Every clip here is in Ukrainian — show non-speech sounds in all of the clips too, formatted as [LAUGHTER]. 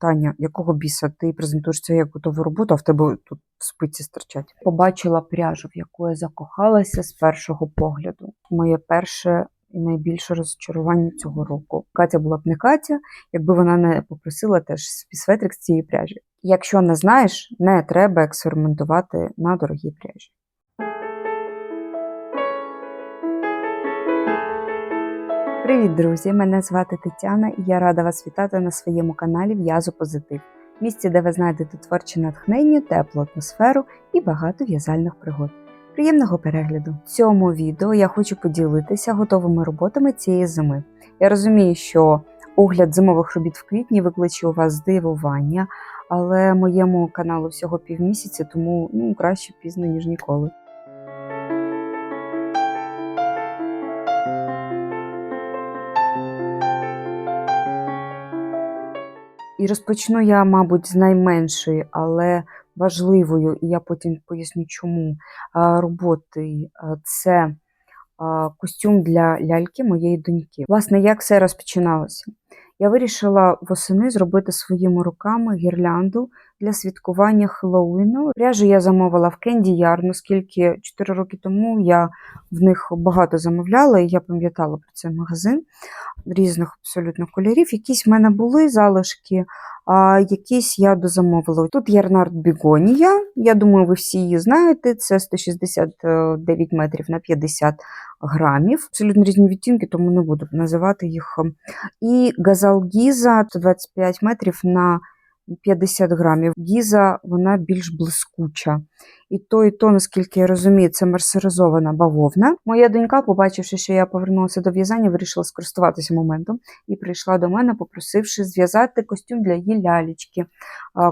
Таня, якого біса ти презентуєш це як готову роботу, а в тебе тут спиці стирчать. Побачила пряжу, в яку я закохалася з першого погляду. Моє перше і найбільше розчарування цього року. Катя була б не Катя, якби вона не попросила теж светрик з цієї пряжі. Якщо не знаєш, не треба експериментувати на дорогій пряжі. Привіт, друзі! Мене звати Тетяна і я рада вас вітати на своєму каналі В'язу Позитив, місці, де ви знайдете творче натхнення, теплу атмосферу і багато в'язальних пригод. Приємного перегляду! В цьому відео я хочу поділитися готовими роботами цієї зими. Я розумію, що огляд зимових робіт в квітні викличе у вас здивування, але моєму каналу всього півмісяця, тому ну, краще пізно, ніж ніколи. І розпочну я, мабуть, з найменшої, але важливою, і я потім поясню, чому роботи це костюм для ляльки моєї доньки. Власне, як все розпочиналося? Я вирішила восени зробити своїми руками гірлянду для святкування Хеллоуіну. Пряжу я замовила в Кенді Ярн, оскільки 4 роки тому я в них багато замовляла, і я пам'ятала про цей магазин різних абсолютно кольорів. Якісь в мене були залишки, а якісь я дозамовила. Тут Ярнард Бігонія. Я думаю, ви всі її знаєте. Це 169 метрів на 50 грамів. Абсолютно різні відтінки, тому не буду називати їх. І Газал Гіза 125 метрів на 50 грамів. Гіза вона більш блискуча. І то, і то, наскільки я розумію, це мерсеризована бавовна. Моя донька, побачивши, що я повернулася до в'язання, вирішила скористуватися моментом і прийшла до мене, попросивши зв'язати костюм для її лялечки,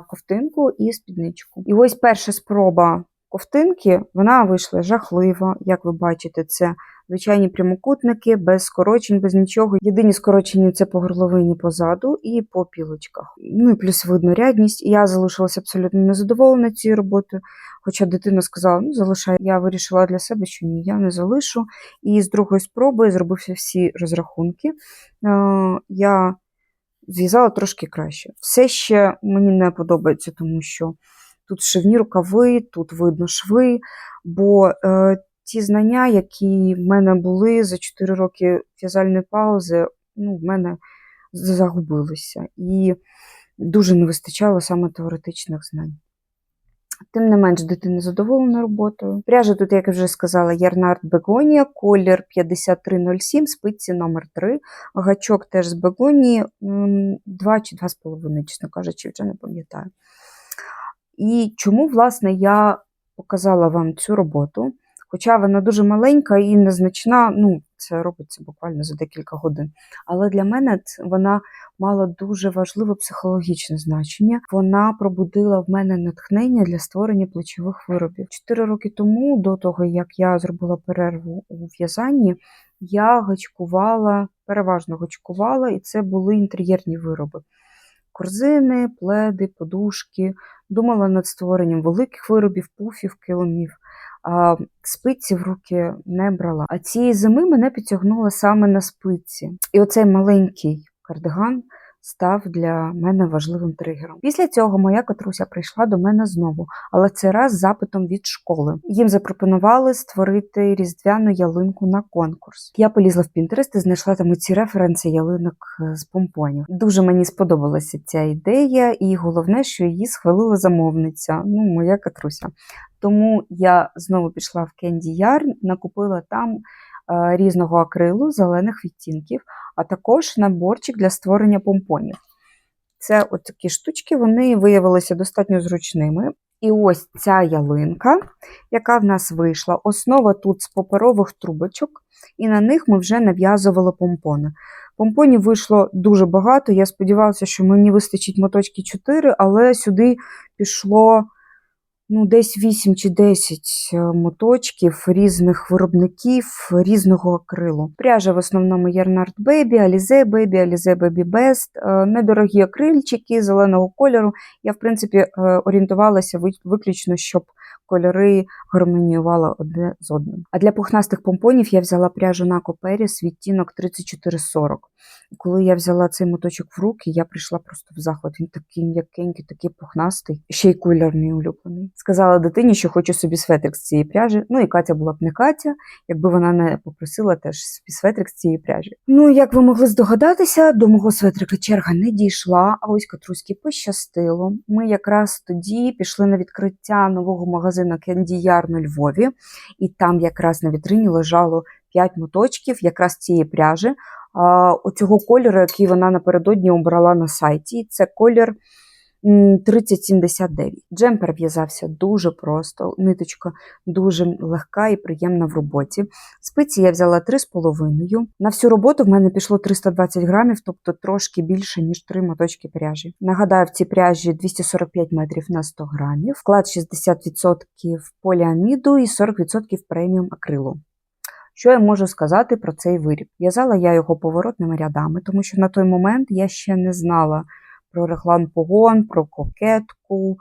ковтинку і спідничку. І ось перша спроба ковтинки, вона вийшла жахлива. Як ви бачите, це звичайні прямокутники, без скорочень, без нічого. Єдині скорочення це по горловині позаду і по пілочках. Ну і плюс видно рядність. Я залишилася абсолютно незадоволена цією роботою. Хоча дитина сказала, ну залишай. Я вирішила для себе, що ні, я не залишу. І з другої спроби зробився всі розрахунки. Я зв'язала трошки краще. Все ще мені не подобається, тому що тут шивні рукави, тут видно шви, бо е, ті знання, які в мене були за 4 роки в'язальної паузи, ну, в мене загубилися. І дуже не вистачало саме теоретичних знань. Тим не менш, дитина задоволена роботою. Пряжа тут, як я вже сказала, Ярнард Бегонія, колір 5307, спиці номер 3 гачок теж з бегонії 2 чи 2,5, чесно кажучи, вже не пам'ятаю. І чому, власне, я показала вам цю роботу? Хоча вона дуже маленька і незначна, ну, це робиться буквально за декілька годин. Але для мене вона мала дуже важливе психологічне значення. Вона пробудила в мене натхнення для створення плечових виробів. Чотири роки тому, до того як я зробила перерву у в'язанні, я гачкувала, переважно гачкувала, і це були інтер'єрні вироби. Корзини, пледи, подушки. Думала над створенням великих виробів, пуфів, килимів. А спиці в руки не брала. А цієї зими мене підтягнуло саме на спиці. І оцей маленький кардиган став для мене важливим тригером. Після цього моя катруся прийшла до мене знову, але цей раз з запитом від школи. Їм запропонували створити різдвяну ялинку на конкурс. Я полізла в Pinterest і знайшла там ці референси ялинок з помпонів. Дуже мені сподобалася ця ідея, і головне, що її схвалила замовниця. Ну, моя катруся. Тому я знову пішла в Candy Yarn, накупила там е, різного акрилу, зелених відтінків, а також наборчик для створення помпонів. Це от такі штучки, вони виявилися достатньо зручними. І ось ця ялинка, яка в нас вийшла, основа тут з паперових трубочок, і на них ми вже нав'язували помпони. Помпонів вийшло дуже багато. Я сподівалася, що мені вистачить моточки 4, але сюди пішло ну, десь 8 чи 10 моточків різних виробників різного акрилу. Пряжа в основному Yarnard Baby, Alize Baby, Alize Baby Best, недорогі акрильчики зеленого кольору. Я, в принципі, орієнтувалася виключно, щоб кольори гармоніювали одне з одним. А для пухнастих помпонів я взяла пряжу на Коперіс відтінок 3440. Коли я взяла цей моточок в руки, я прийшла просто в захват. Він такий м'якенький, такий пухнастий, ще й кольор мій улюблений. Сказала дитині, що хочу собі светрик з цієї пряжі. Ну і Катя була б не Катя, якби вона не попросила теж собі светрик з цієї пряжі. Ну, як ви могли здогадатися, до мого светрика черга не дійшла, а ось Катруськи пощастило. Ми якраз тоді пішли на відкриття нового магазину Candy Yarn Львові, і там якраз на вітрині лежало 5 моточків якраз цієї пряжі. Оцього кольору, який вона напередодні обрала на сайті. Це колір 3079. Джемпер в'язався дуже просто, ниточка дуже легка і приємна в роботі. Спиці я взяла 3,5. На всю роботу в мене пішло 320 грамів, тобто трошки більше, ніж 3 моточки пряжі. Нагадаю, в цій пряжі 245 метрів на 100 грамів, вклад 60% поліаміду і 40% преміум акрилу. Що я можу сказати про цей виріб? В'язала я його поворотними рядами, тому що на той момент я ще не знала про реглан погон, про кокетку,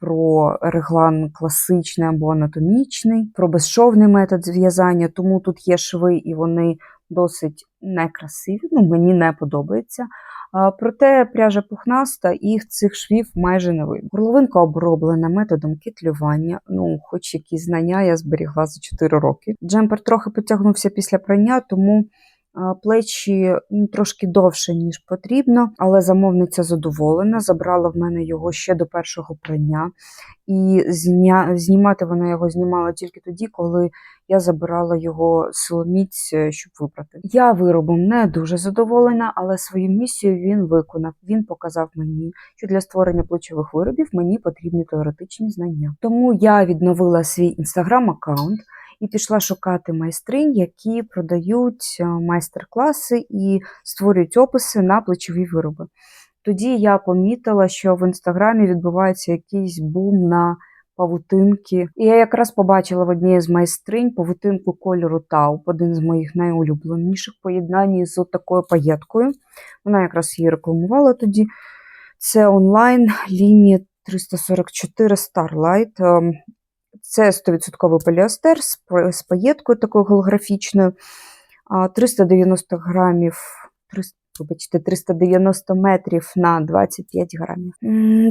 про реглан класичний або анатомічний, про безшовний метод зв'язання, тому тут є шви і вони досить некрасиві, ну мені не подобається. Проте пряжа пухнаста і цих швів майже не видно. Горловинка оброблена методом кітлювання. Ну, хоч якісь знання я зберігла за 4 роки. Джемпер трохи потягнувся після прання, тому плечі трошки довше, ніж потрібно, але замовниця задоволена. Забрала в мене його ще до першого прання. І зня... знімати вона його знімала тільки тоді, коли я забирала його силоміць, е, щоб випрати. Я виробом не дуже задоволена, але свою місію він виконав. Він показав мені, що для створення плечових виробів мені потрібні теоретичні знання. Тому я відновила свій інстаграм-аккаунт. І пішла шукати майстринь, які продають е, майстер-класи і створюють описи на плечові вироби. Тоді я помітила, що в інстаграмі відбувається якийсь бум на павутинки. І я якраз побачила в одній з майстринь павутинку кольору Тауп, один з моїх найулюбленіших поєднань з такою паєткою. Вона якраз її рекламувала тоді. Це онлайн лінія 344 Starlight. Це 100% поліестер з па- паєткою такою голографічною. 390 грамів, 300, вибачте, 390 метрів на 25 грамів.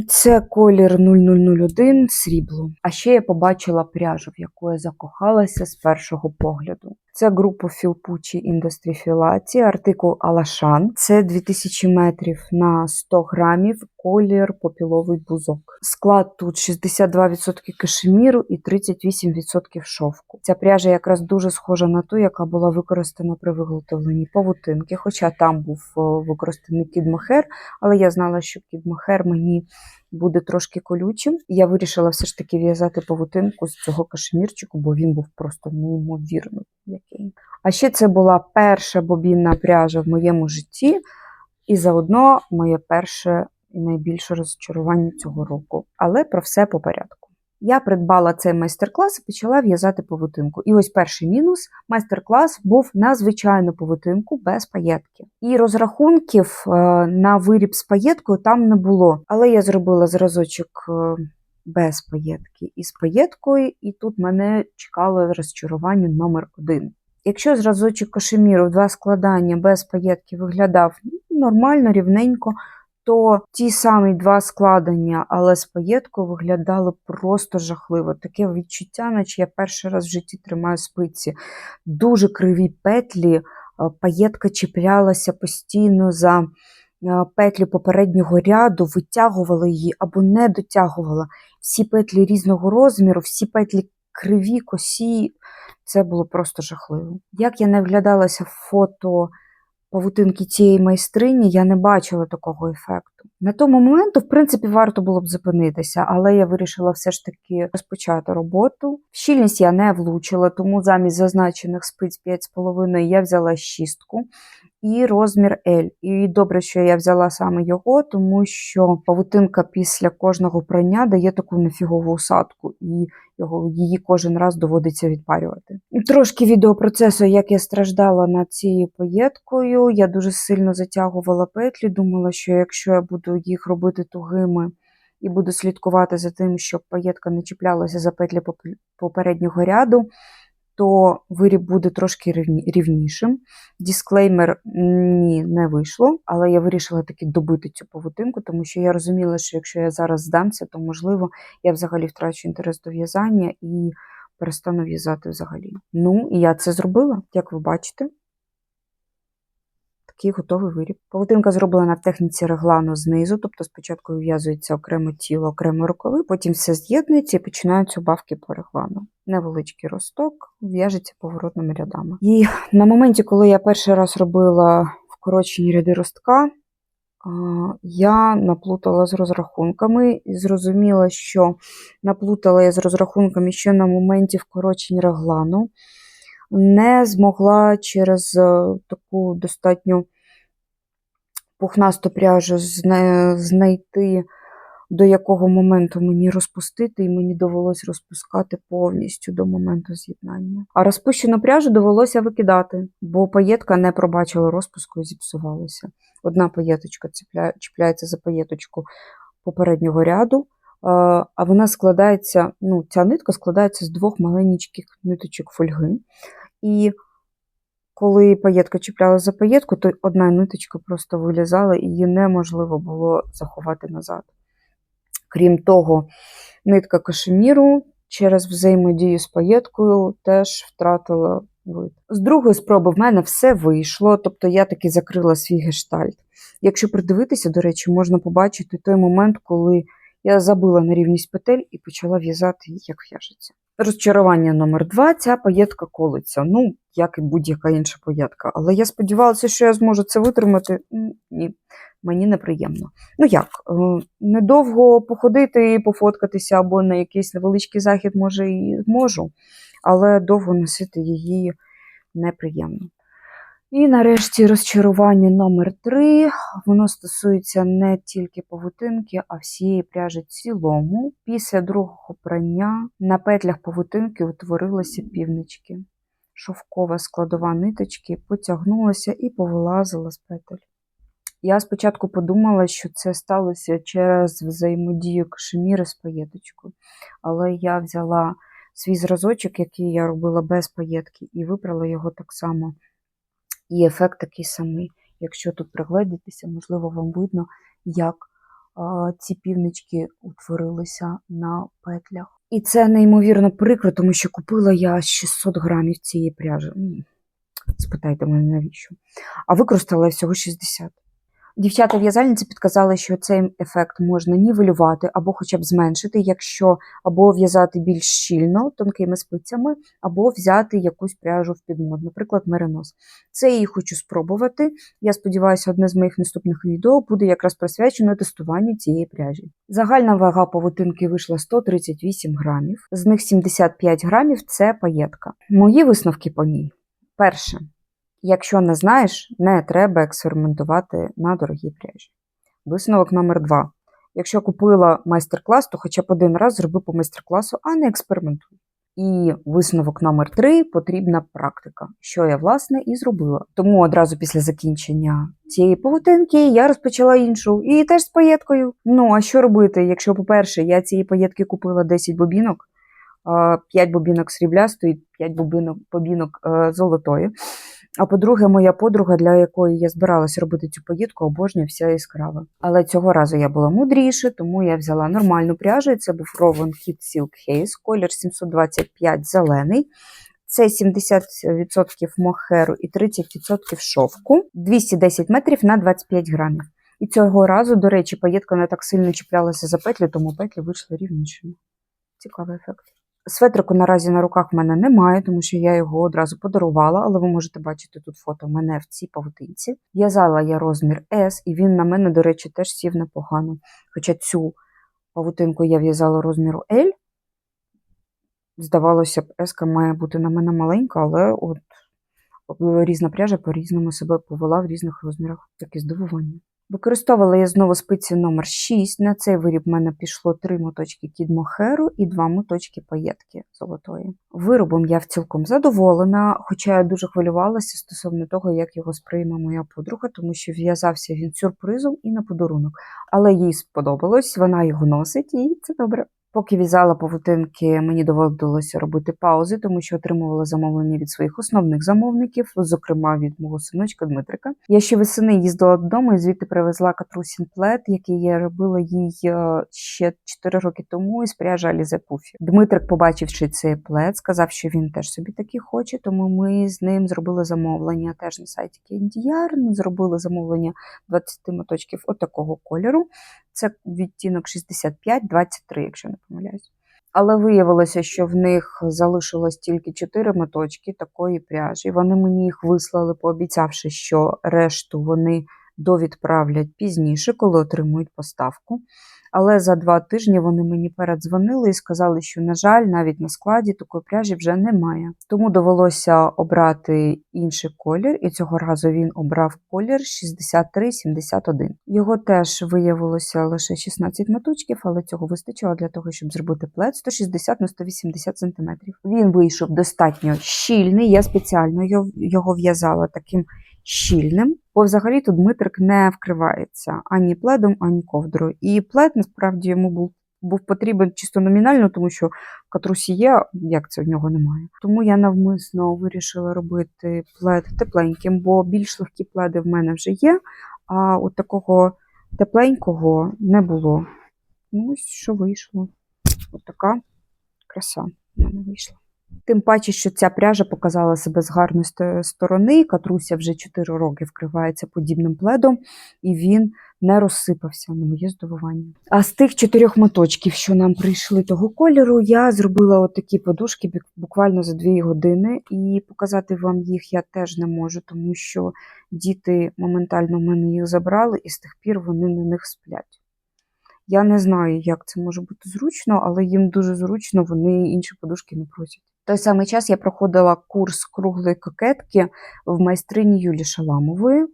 Це колір 0001 срібло. А ще я побачила пряжу, в яку я закохалася з першого погляду. Це група Філпучі Філаті, артикул Алашан. Це 2000 метрів на 100 грамів, колір попіловий бузок. Склад тут 62% кашеміру і 38% шовку. Ця пряжа якраз дуже схожа на ту, яка була використана при виготовленні павутинки, хоча там був використаний кідмохер, але я знала, що кідмохер мені буде трошки колючим. Я вирішила все ж таки в'язати павутинку з цього кашемірчику, бо він був просто неймовірно який. А ще це була перша бобінна пряжа в моєму житті, і заодно моє перше і найбільше розчарування цього року. Але про все по порядку. Я придбала цей майстер-клас і почала в'язати павутинку. І ось перший мінус: майстер-клас був на звичайну павутинку без паєтки. І розрахунків е, на виріб з паєткою там не було. Але я зробила зразочок е, без паєтки і з паєткою, і тут мене чекало розчарування номер один. Якщо зразочок кашеміру два складання без паєтки виглядав нормально, рівненько, то ті самі два складення, але з паєткою виглядали просто жахливо. Таке відчуття, наче я перший раз в житті тримаю спиці. Дуже криві петлі, е, паєтка чіплялася постійно за е, петлі попереднього ряду, витягувала її або не дотягувала. Всі петлі різного розміру, всі петлі криві, косі. Це було просто жахливо. Як я не вглядалася в фото павутинки цієї майстрині, я не бачила такого ефекту. На тому моменту, в принципі, варто було б зупинитися, але я вирішила все ж таки розпочати роботу. В щільність я не влучила, тому замість зазначених спиць 5,5 я взяла шістку і розмір L. І добре, що я взяла саме його, тому що павутинка після кожного прання дає таку нефігову усадку, і його, її кожен раз доводиться відпарювати. Трошки відеопроцесу, як я страждала над цією паєткою. Я дуже сильно затягувала петлі, думала, що якщо я буду їх робити тугими і буду слідкувати за тим, щоб паєтка не чіплялася за петлі поп- попереднього ряду, то виріб буде трошки рівнішим. Дисклеймер ні, не вийшло, але я вирішила таки добити цю павутинку, тому що я розуміла, що якщо я зараз здамся, то можливо я взагалі втрачу інтерес до в'язання і перестану в'язати взагалі. Ну, і я це зробила, як ви бачите. Такий готовий виріб. Павутинка зроблена в техніці реглану знизу, тобто спочатку вив'язується окремо тіло, окремо рукави, потім все з'єднується і починаються бавки по реглану. Невеличкий росток в'яжеться поворотними рядами. І на моменті, коли я перший раз робила вкорочені ряди ростка, я наплутала з розрахунками і зрозуміла, що наплутала я з розрахунками ще на моменті вкорочень реглану. Не змогла через е, таку достатньо пухнасту пряжу знайти, до якого моменту мені розпустити, і мені довелось розпускати повністю до моменту з'єднання. А розпущену пряжу довелося викидати, бо паєтка не пробачила розпуску і зіпсувалася. Одна паєточка чіпляється за паєточку попереднього ряду, а вона складається, ну, ця нитка складається з двох маленьких ниточок фольги. І коли паєтка чіпляла за паєтку, то одна ниточка просто вилізала, і її неможливо було заховати назад. Крім того, нитка кашеміру через взаємодію з паєткою теж втратила вид. З другої спроби в мене все вийшло, тобто я таки закрила свій гештальт. Якщо придивитися, до речі, можна побачити той момент, коли я забила на рівність петель і почала в'язати, як в'яжеться. Розчарування номер два ця паєтка колиться. Ну, як і будь-яка інша паєтка. Але я сподівалася, що я зможу це витримати. Ні, мені неприємно. Ну як, е, недовго походити пофоткатися або на якийсь невеличкий захід, може, і зможу, але довго носити її неприємно. І нарешті розчарування номер три. Воно стосується не тільки павутинки, а всієї пряжі цілому. Після другого прання на петлях павутинки утворилися півнички. Шовкова складова ниточки потягнулася і повилазила з петель. Я спочатку подумала, що це сталося через взаємодію кашеміри з паєточкою, але я взяла свій зразочок, який я робила без паєтки, і випрала його так само. І ефект такий самий. Якщо тут пригледітися, можливо, вам видно, як а, ці півнички утворилися на петлях. І це неймовірно прикро, тому що купила я 600 грамів цієї пряжі. Спитайте мене, навіщо? А використала я всього 60. Дівчата-в'язальниці підказали, що цей ефект можна нівелювати або хоча б зменшити, якщо або в'язати більш щільно тонкими спицями, або взяти якусь пряжу в підмод, наприклад, меринос. Це я її хочу спробувати. Я сподіваюся, одне з моїх наступних відео буде якраз присвячено тестуванню цієї пряжі. Загальна вага павутинки вийшла 138 грамів, з них 75 грамів це паєтка. Мої висновки по ній. Перше. Якщо не знаєш, не треба експериментувати на дорогій пряжі. Висновок номер два. Якщо купила майстер-клас, то хоча б один раз зроби по майстер-класу, а не експериментуй. І висновок номер три потрібна практика, що я, власне, і зробила. Тому одразу після закінчення цієї павутинки я розпочала іншу, і теж з паєткою. Ну, а що робити, якщо, по-перше, я цієї паєтки купила 10 бобінок, 5 бобінок сріблястої, 5 бобінок, бобінок е, золотої. А по-друге, моя подруга, для якої я збиралася робити цю поїдку, обожнює вся яскрава. Але цього разу я була мудріше, тому я взяла нормальну пряжу. Це був Rowan Kid Silk Haze, колір 725 зелений. Це 70% мохеру і 30% шовку, 210 метрів на 25 грамів. І цього разу, до речі, паєтка не так сильно чіплялася за петлі, тому петлі вийшли рівнішими. Цікавий ефект. Светрику наразі на руках в мене немає, тому що я його одразу подарувала, але ви можете бачити тут фото мене в цій павутинці. В'язала я розмір S, і він на мене, до речі, теж сів непогано. Хоча цю павутинку я в'язала розміру L. Здавалося б, S має бути на мене маленька, але от різна пряжа по-різному себе повела в різних розмірах. Таке здивування. Використовувала я знову спиці номер 6. На цей виріб в мене пішло 3 моточки кід мохеру і 2 моточки паєтки золотої. Виробом я в цілком задоволена, хоча я дуже хвилювалася стосовно того, як його сприйме моя подруга, тому що в'язався він сюрпризом і на подарунок. Але їй сподобалось, вона його носить, і це добре. Поки в'язала павутинки, мені доводилося робити паузи, тому що отримувала замовлення від своїх основних замовників, зокрема від мого синочка Дмитрика. Я ще весени їздила додому і звідти привезла катрусін плед, який я робила їй е, ще 4 роки тому із пряжі Алізе Пуфі. Дмитрик, побачивши цей плед, сказав, що він теж собі такий хоче, тому ми з ним зробили замовлення теж на сайті KNDR, зробили замовлення 20 моточків отакого кольору. Це відтінок 65-23, якщо не помиляюсь. Але виявилося, що в них залишилось тільки 4 моточки такої пряжі. Вони мені їх вислали, пообіцявши, що решту вони довідправлять пізніше, коли отримують поставку. Але за два тижні вони мені передзвонили і сказали, що, на жаль, навіть на складі такої пряжі вже немає. Тому довелося обрати інший колір, і цього разу він обрав колір 6371. Його теж виявилося лише 16 моточків, але цього вистачило для того, щоб зробити плед 160 на 180 см. Він вийшов достатньо щільний. Я спеціально його- його в'язала таким щільним, бо взагалі тут Дмитрик не вкривається ані пледом, ані ковдрою. І плед насправді йому був. Був потрібен чисто номінально, тому що в є, як це в нього немає. Тому я навмисно вирішила робити плед тепленьким, бо більш легкі пледи в мене вже є, а от такого тепленького не було. Ну, ось що вийшло. От така краса в мене вийшла. Тим паче, що ця пряжа показала себе з гарної сторони. Катруся вже 4 роки вкривається подібним пледом, і він не розсипався на моє здивування. А з тих чотирьох моточків, що нам прийшли того кольору, я зробила отакі подушки буквально за 2 години, і показати вам їх я теж не можу, тому що діти моментально в мене їх забрали, і з тих пір вони на них сплять. Я не знаю, як це може бути зручно, але їм дуже зручно, вони інші подушки не просять. Той самий час я проходила курс круглої кокетки в майстрині Юлі Шаламової,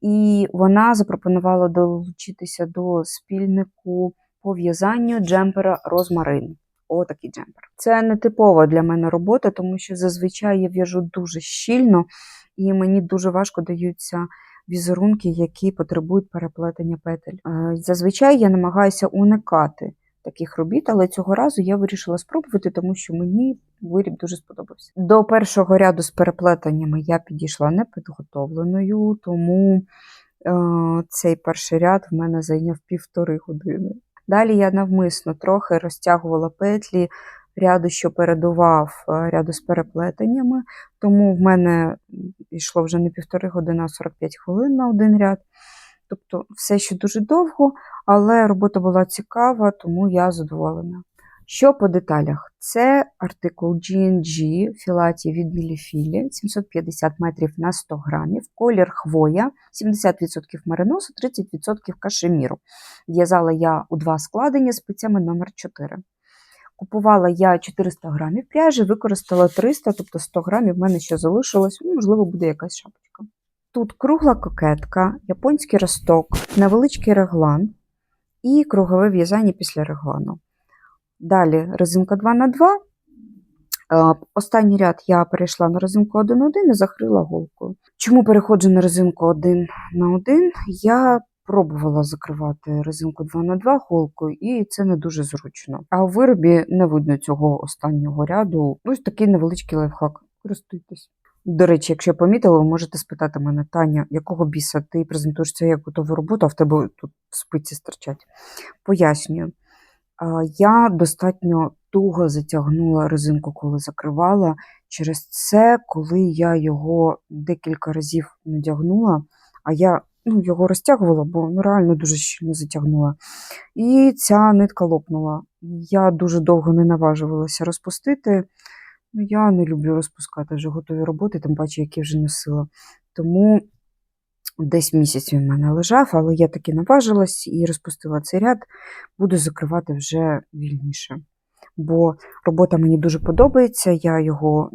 і вона запропонувала долучитися до спільнику по в'язанню джемпера Розмарин. О, такий джемпер. Це не типова для мене робота, тому що зазвичай я в'яжу дуже щільно, і мені дуже важко даються візерунки, які потребують переплетення петель. Е, Зазвичай я намагаюся уникати таких робіт, але цього разу я вирішила спробувати, тому що мені виріб дуже сподобався. До першого ряду з переплетеннями я підійшла непідготовленою, тому е, цей перший ряд в мене зайняв півтори години. Далі я навмисно трохи розтягувала петлі ряду, що передував е, ряду з переплетеннями, тому в мене йшло вже не півтори години, а 45 хвилин на один ряд. Тобто все ще дуже довго, але робота була цікава, тому я задоволена. Що по деталях? Це артикул GNG філаті від Міліфілі, 750 метрів на 100 грамів, колір хвоя, 70% мериносу, 30% кашеміру. В'язала я у два складення спицями номер 4 Купувала я 400 грамів пряжі, використала 300, тобто 100 грамів в мене ще залишилось, ну, можливо, буде якась шапочка. Тут кругла кокетка, японський росток, невеличкий реглан і кругове в'язання після реглану. Далі резинка 2 на 2 Е, Останній ряд я перейшла на резинку 1 1 і закрила голкою. Чому переходжу на резинку 1 на 1? Я пробувала закривати резинку 2 на 2 голкою, і це не дуже зручно. А у виробі не видно цього останнього ряду. Ось такий невеличкий лайфхак. Користуйтесь. До речі, якщо помітили, ви можете спитати мене, Таня, якого біса ти презентуєш це як готову роботу, а в тебе тут спиці стирчать. Пояснюю. Я достатньо туго затягнула резинку, коли закривала. Через це, коли я його декілька разів надягнула, а я ну, його розтягувала, бо ну, реально дуже щільно затягнула. І ця нитка лопнула. Я дуже довго не наважувалася розпустити. Ну, я не люблю розпускати вже готові роботи, тим паче, які вже носила. Тому десь місяць він в мене лежав, але я таки наважилась і розпустила цей ряд, буду закривати вже вільніше. Бо робота мені дуже подобається, я його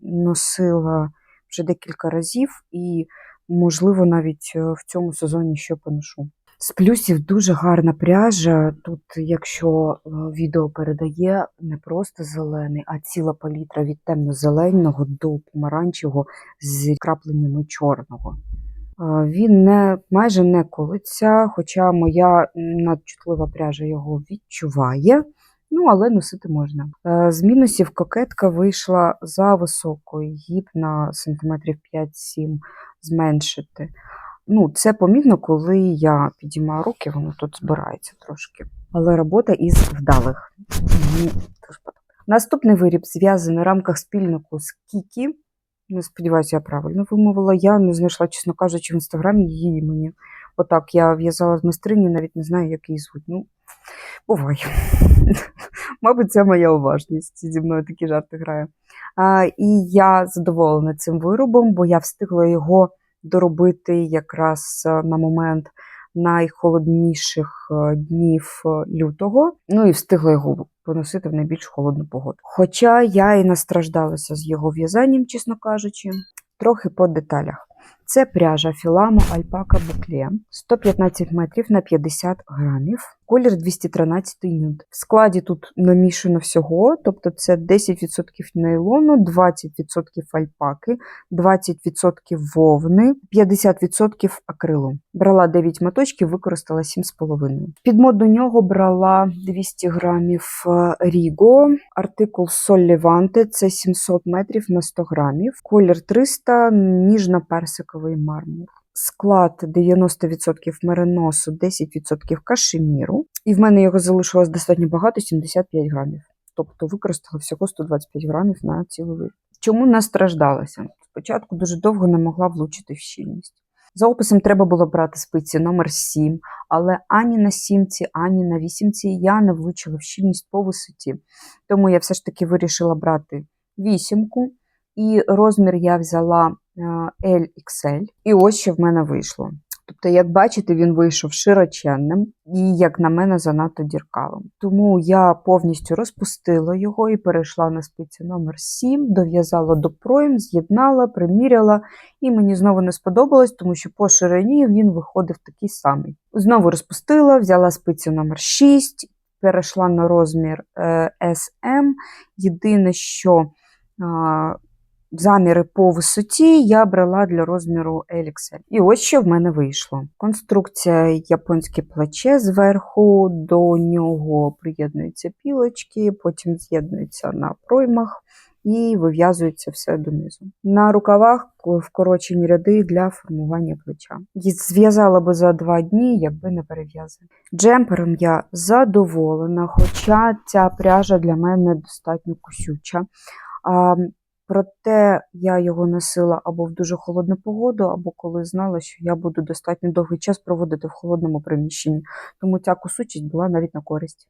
носила вже декілька разів і, можливо, навіть е, в цьому сезоні ще поношу. З плюсів дуже гарна пряжа. Тут, якщо е, відео передає не просто зелений, а ціла палітра від темно-зеленого до помаранчевого з крапленнями чорного. Е, Він не, майже не колиться, хоча моя надчутлива пряжа його відчуває. Ну, але носити можна. Е, З мінусів кокетка вийшла за високою, її на сантиметрів 5-7 зменшити. Ну, це помітно, коли я підіймаю руки, воно тут збирається трошки. Але робота із вдалих. Наступний виріб зв'язаний в рамках спільнику з Кікі. Не сподіваюся, я правильно вимовила. Я не знайшла, чесно кажучи, в інстаграмі її імені. Отак я в'язала з майстрині, навіть не знаю, як її звуть. Ну, буває. [LAUGHS] Мабуть, це моя уважність. Зі мною такі жарти грає. А, і я задоволена цим виробом, бо я встигла його доробити якраз е, на момент найхолодніших е, днів е, лютого. Ну і встигла його поносити в найбільш холодну погоду. Хоча я і настраждалася з його в'язанням, чесно кажучи, трохи по деталях. Це пряжа Філамо Альпака Букле 115 метрів на 50 грамів, колір 213 нюд. В складі тут намішано всього, тобто це 10% нейлону, 20% альпаки, 20% вовни, 50% акрилу. Брала 9 моточків, використала 7,5. Під мод до нього брала 200 грамів е, Ріго, артикул Соль Леванте, це 700 метрів на 100 грамів, колір 300, ніжно-персиковий мармур. Склад 90% мериносу, 10% кашеміру. І в мене його залишилось достатньо багато 75 грамів. Тобто використала всього 125 грамів на цілий виріб. Чому настраждалася? Спочатку дуже довго не могла влучити в щільність. За описом треба було брати спиці номер 7, але ані на сімці, ані на вісімці я не влучила в щільність по висоті. Тому я все ж таки вирішила брати вісімку, і розмір я взяла LXL. І ось що в мене вийшло. Тобто, як бачите, він вийшов широченним і, як на мене, занадто діркавим. Тому я повністю розпустила його і перейшла на спиці номер 7, дов'язала до пройм, з'єднала, приміряла, і мені знову не сподобалось, тому що по ширині він виходив такий самий. Знову розпустила, взяла спицю номер 6, перейшла на розмір е, SM. Єдине, що заміри по висоті я брала для розміру LXL. І ось що в мене вийшло. Конструкція японське плече зверху, до нього приєднуються пілочки, потім з'єднуються на проймах. І вив'язується все донизу. На рукавах вкорочені ряди для формування плеча. І Зв'язала би за два дні, якби не перев'язала. Джемпером я задоволена, хоча ця пряжа для мене достатньо кусюча. Проте я його носила або в дуже холодну погоду, або коли знала, що я буду достатньо довгий час проводити в холодному приміщенні. Тому ця кусучість була навіть на користь.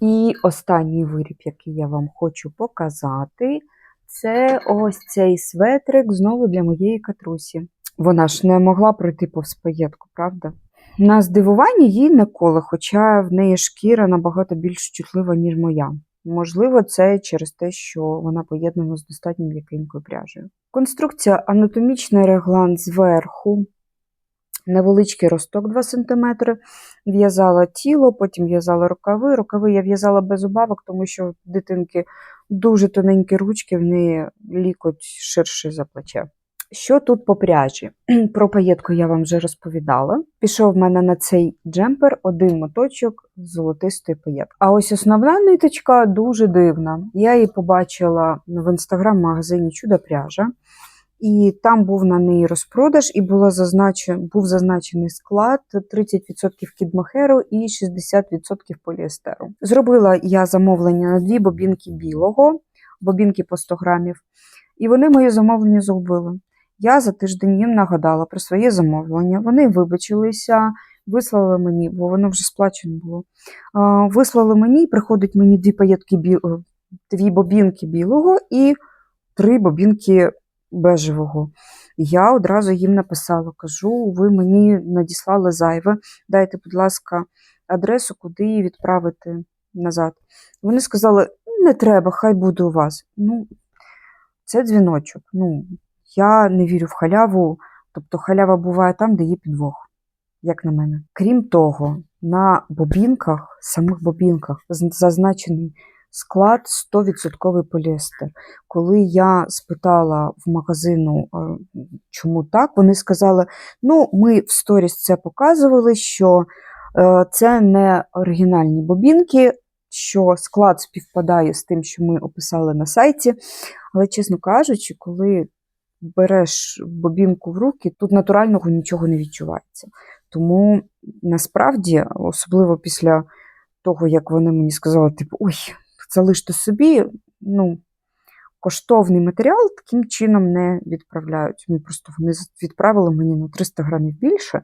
І останній виріб, який я вам хочу показати, це ось цей светрик знову для моєї катрусі. Вона ж не могла пройти повз паєтку, правда? На здивування їй не коле, хоча в неї шкіра набагато більш чутлива, ніж моя. Можливо, це через те, що вона поєднана з достатньо м'якенькою пряжею. Конструкція анатомічний реглан зверху, невеличкий росток 2 см. В'язала тіло, потім в'язала рукави. Рукави я в'язала без убавок, тому що в дитинки дуже тоненькі ручки, в неї лікоть ширший за плече. Що тут по пряжі? [CLEARS THROAT] Про паєтку я вам вже розповідала. Пішов в мене на цей джемпер один моточок золотистої паєтки. А ось основна ниточка дуже дивна. Я її побачила в інстаграм-магазині Чудо пряжа, і там був на неї розпродаж, і було зазначен, був зазначений склад 30% кідмохеру і 60% поліестеру. Зробила я замовлення на дві бобінки білого, бобінки по 100 грамів, і вони моє замовлення зробили. Я за тиждень їм нагадала про своє замовлення. Вони вибачилися, вислали мені, бо воно вже сплачено було. Вислали мені, приходить мені дві паєтки бі... дві бобінки білого і три бобінки бежевого. Я одразу їм написала: кажу, ви мені надіслали зайве. Дайте, будь ласка, адресу, куди її відправити назад. Вони сказали: не треба, хай буде у вас. Ну, це дзвіночок. Ну, я не вірю в халяву, тобто халява буває там, де є підвох, як на мене. Крім того, на бобінках, самих бобінках, зазначений склад 100% поліестер. Коли я спитала в магазину, чому так, вони сказали: ну, ми в сторіс це показували, що це не оригінальні бобінки, що склад співпадає з тим, що ми описали на сайті. Але, чесно кажучи, коли береш бобінку в руки, тут натурального нічого не відчувається. Тому насправді, особливо після того, як вони мені сказали, типу, ой, залиште собі, ну, коштовний матеріал таким чином не відправляють. Мені просто вони відправили мені на 300 грамів більше,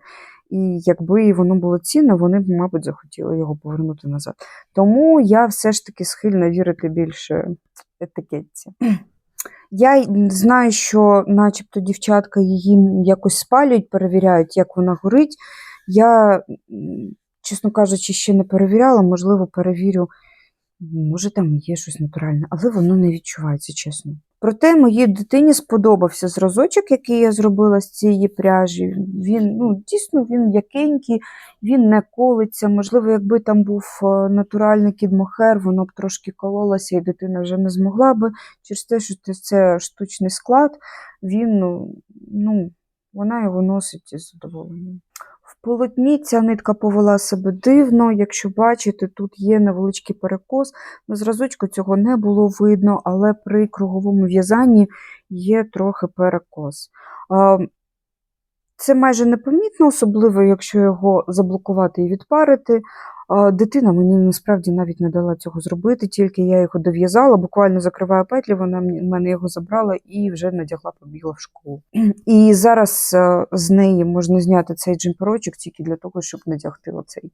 і якби воно було цінне, вони б, мабуть, захотіли його повернути назад. Тому я все ж таки схильна вірити більше етикетці. Я знаю, що начебто дівчатка її якось спалюють, перевіряють, як вона горить. Я, чесно кажучи, ще не перевіряла, можливо, перевірю. Може, там є щось натуральне, але воно не відчувається, чесно. Проте моїй дитині сподобався зразочок, який я зробила з цієї пряжі. Він ну, дійсно він м'якенький, він не колиться. Можливо, якби там був е, натуральний кідмохер, воно б трошки кололося, і дитина вже не змогла би. Через те, що це- штучний склад, він, ну, ну, вона його носить із задоволенням. Полотні ця нитка повела себе дивно. Якщо бачите, тут є невеличкий перекос. На зразочку цього не було видно, але при круговому в'язанні є трохи перекос. Це майже непомітно, особливо, якщо його заблокувати і відпарити. Дитина мені насправді навіть не дала цього зробити, тільки я його дов'язала, буквально закриваю петлі, вона мене його забрала і вже надягла, побігла в школу. [CLEARS THROAT] І зараз е, з неї можна зняти цей джемперочок тільки для того, щоб надягти оцей.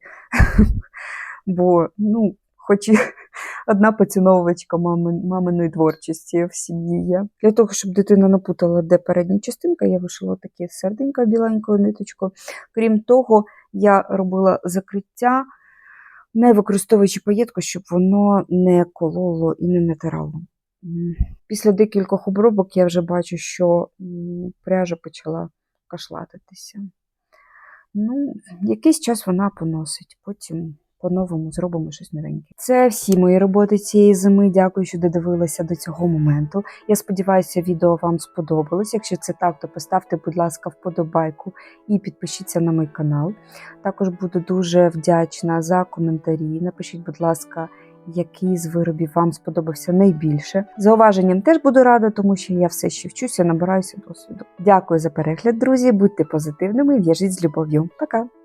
[LAUGHS] Бо, ну, хоч і [LAUGHS] одна поціновувачка мами, маминої творчості в сім'ї є. Для того, щоб дитина напутала, де передня частинка, я вишила таке серденько біленькою ниточкою. Крім того, я робила закриття, не використовуючи паєтку, щоб воно не кололо і не натирало. Після декількох обробок я вже бачу, що пряжа почала кашлатитися. Ну, якийсь час вона поносить, потім по-новому зробимо щось новеньке. Це всі мої роботи цієї зими. Дякую, що додивилися до цього моменту. Я сподіваюся, відео вам сподобалось. Якщо це так, то поставте, будь ласка, вподобайку і підпишіться на мій канал. Також буду дуже вдячна за коментарі. Напишіть, будь ласка, який з виробів вам сподобався найбільше. Зауваженням теж буду рада, тому що я все ще вчуся, набираюся досвіду. Дякую за перегляд, друзі. Будьте позитивними в'яжіть з любов'ю. Пока!